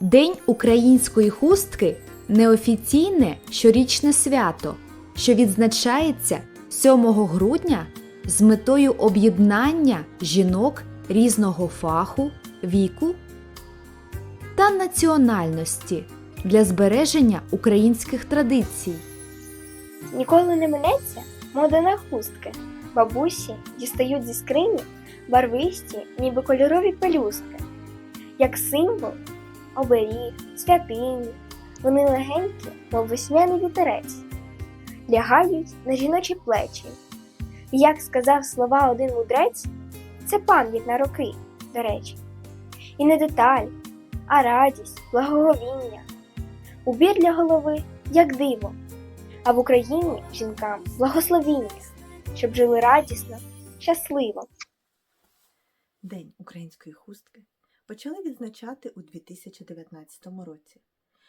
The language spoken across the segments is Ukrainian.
День української хустки неофіційне щорічне свято, що відзначається 7 грудня з метою об'єднання жінок різного фаху, віку та національності для збереження українських традицій. Ніколи не минеться мода на хустки. Бабусі дістають зі скрині барвисті, ніби кольорові пелюстки. Як символ, оберіг, святині, вони легенькі, мов весняний вітерець, лягають на жіночі плечі. Як сказав слова один мудрець, це пам'ять на роки, до речі. І не деталь, а радість, благоговіння. Убір для голови, як диво, а в Україні жінкам благословіння, щоб жили радісно, щасливо. День української хустки почали відзначати у 2019 році,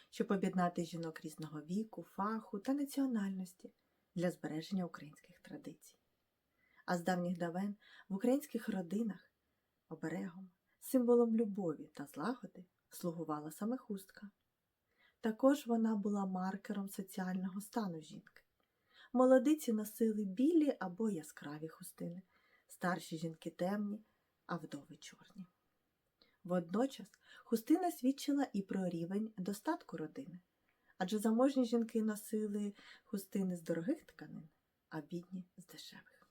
щоб об'єднати жінок різного віку, фаху та національності для збереження українських традицій. А з давніх давен в українських родинах оберегом, символом любові та злагоди слугувала саме хустка. Також вона була маркером соціального стану жінки. Молодиці носили білі або яскраві хустини, старші жінки темні, а вдови чорні. Водночас хустина свідчила і про рівень достатку родини, адже заможні жінки носили хустини з дорогих тканин, а бідні з дешевих.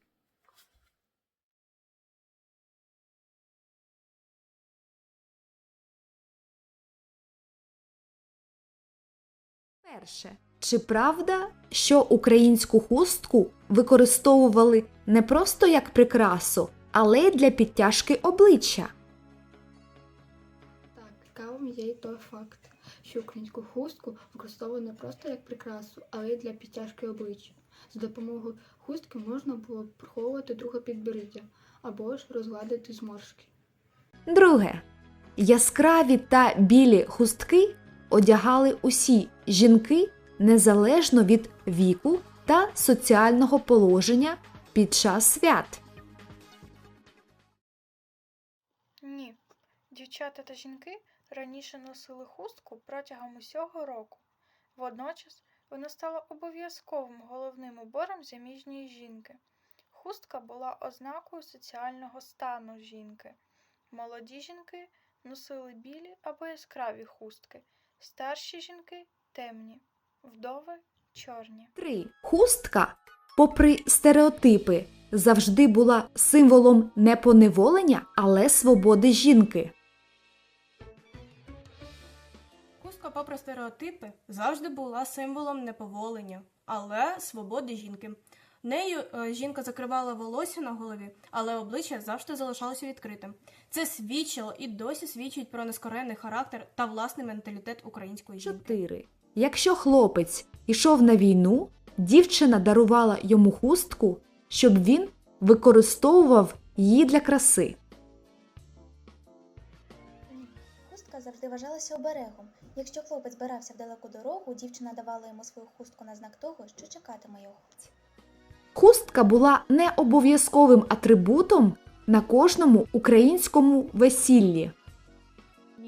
Перше, чи правда, що українську хустку використовували не просто як прикрасу, але й для підтяжки обличчя? Так, є й той факт, що українську хустку використовували не просто як прикрасу, але й для підтяжки обличчя. За допомогою хустки можна було приховувати друге підборіддя або ж розгладити зморшки. Друге, яскраві та білі хустки одягали усі жінки незалежно від віку та соціального положення під час свят. Ні, дівчата та жінки раніше носили хустку протягом усього року. Водночас вона стала обов'язковим головним убором заміжньої жінки. Хустка була ознакою соціального стану жінки. Молоді жінки носили білі або яскраві хустки, старші жінки темні, вдови чорні. 3. Хустка, попри стереотипи, завжди була символом не поневолення, але свободи жінки. Попри стереотипи, завжди була символом неповолення, але свободи жінки. Нею е, жінка закривала волосся на голові, але обличчя завжди залишалося відкритим. Це свідчило і досі свідчить про нескорений характер та власний менталітет української жінки. 4. Якщо хлопець ішов на війну, дівчина дарувала йому хустку, щоб він використовував її для краси. Завжди вважалася оберегом. Якщо хлопець збирався в далеку дорогу, дівчина давала йому свою хустку на знак того, що чекатиме його. Хустка була не обов'язковим атрибутом на кожному українському весіллі.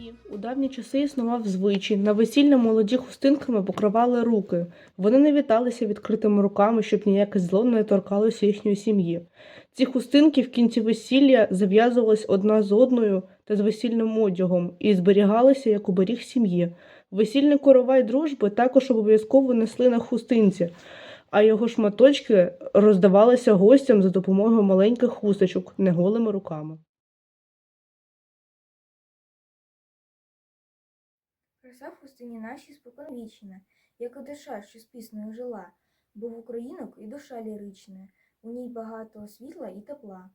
Ні, у давні часи існував звичай. На весілля молоді хустинками покривали руки. Вони не віталися відкритими руками, щоб ніяке зло не торкалося їхньої сім'ї. Ці хустинки в кінці весілля зав'язувались одна з одною та з весільним одягом і зберігалися як оберіг сім'ї. Весільний коровай дружби також обов'язково несли на хустинці, а його шматочки роздавалися гостям за допомогою маленьких хусточок неголими руками. Краса в хустині нашій споконвічна, як і душа, що з піснею жила, бо в українок і душа лірична, у ній багато світла і тепла.